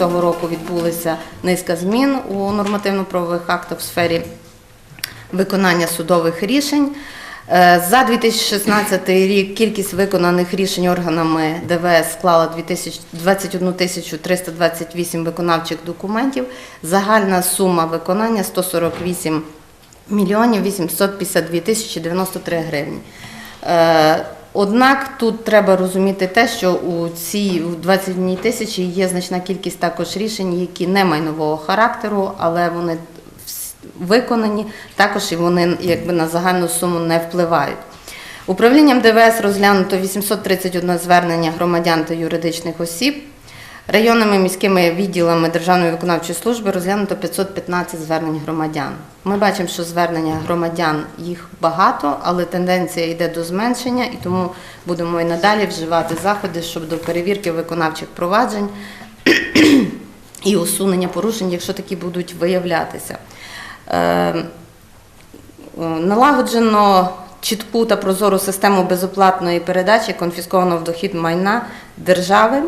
цього року відбулася низка змін у нормативно-правових актах в сфері виконання судових рішень. Е, За 2016 рік кількість виконаних рішень органами ДВС склала 21 328 виконавчих документів. Загальна сума виконання 148 мільйонів 852 тисячі 93 гривні. Однак тут треба розуміти те, що у цій у 21 тисячі є значна кількість також рішень, які не майнового характеру, але вони виконані, також і вони якби на загальну суму не впливають. Управлінням ДВС розглянуто 831 звернення громадян та юридичних осіб. Районними міськими відділами Державної виконавчої служби розглянуто 515 звернень громадян. Ми бачимо, що звернення громадян їх багато, але тенденція йде до зменшення, і тому будемо і надалі вживати заходи щодо перевірки виконавчих проваджень і усунення порушень, якщо такі будуть виявлятися. Е, Налагоджено чітку та прозору систему безоплатної передачі конфіскованого в дохід майна держави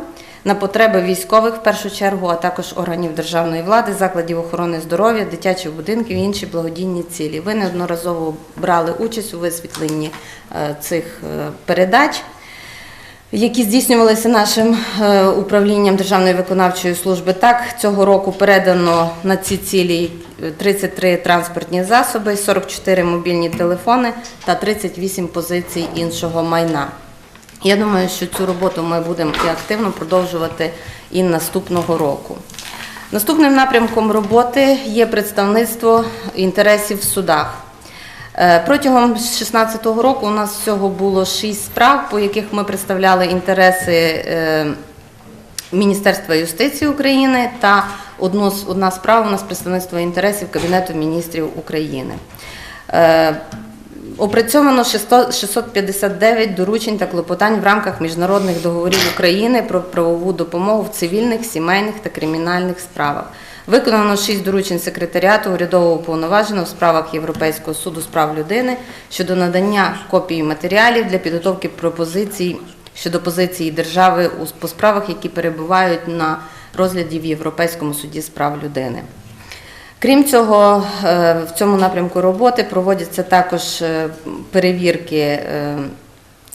на потреби військових в першу чергу, а також органів державної влади, закладів охорони здоров'я, дитячих будинків і інші благодійні цілі. Ви неодноразово брали участь у висвітленні е, цих е, передач які здійснювалися нашим е, управлінням Державної виконавчої служби. Так, цього року передано на ці цілі е, 33 транспортні засоби, 44 мобільні телефони та 38 позицій іншого майна. Я думаю, що цю роботу ми будемо і активно продовжувати і наступного року. Наступним напрямком роботи є представництво інтересів в судах. Е, Протягом 2016 року у нас всього було шість справ, по яких ми представляли інтереси е, Міністерства юстиції України та одна справа у нас представництво інтересів Кабінету міністрів України. Опрацьовано 600 659 доручень та клопотань в рамках міжнародних договорів України про правову допомогу в цивільних, сімейних та кримінальних справах. Виконано 6 доручень секретаріату урядового уповноваженого в справах Європейського суду з прав людини щодо надання копії матеріалів для підготовки пропозицій щодо позиції держави у справах, які перебувають на розгляді в Європейському суді з прав людини. Крім цього, е, в цьому напрямку роботи проводяться також е, перевірки е,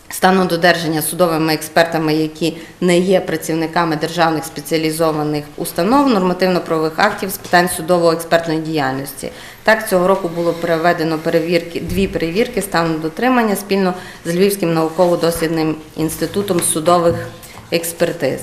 стану додержання судовими експертами, які не є працівниками державних спеціалізованих установ, нормативно-правових актів з питань судово-експертної діяльності. Так, цього року було проведено перевірки, дві перевірки стану дотримання спільно з Львівським науково-дослідним інститутом судових експертиз.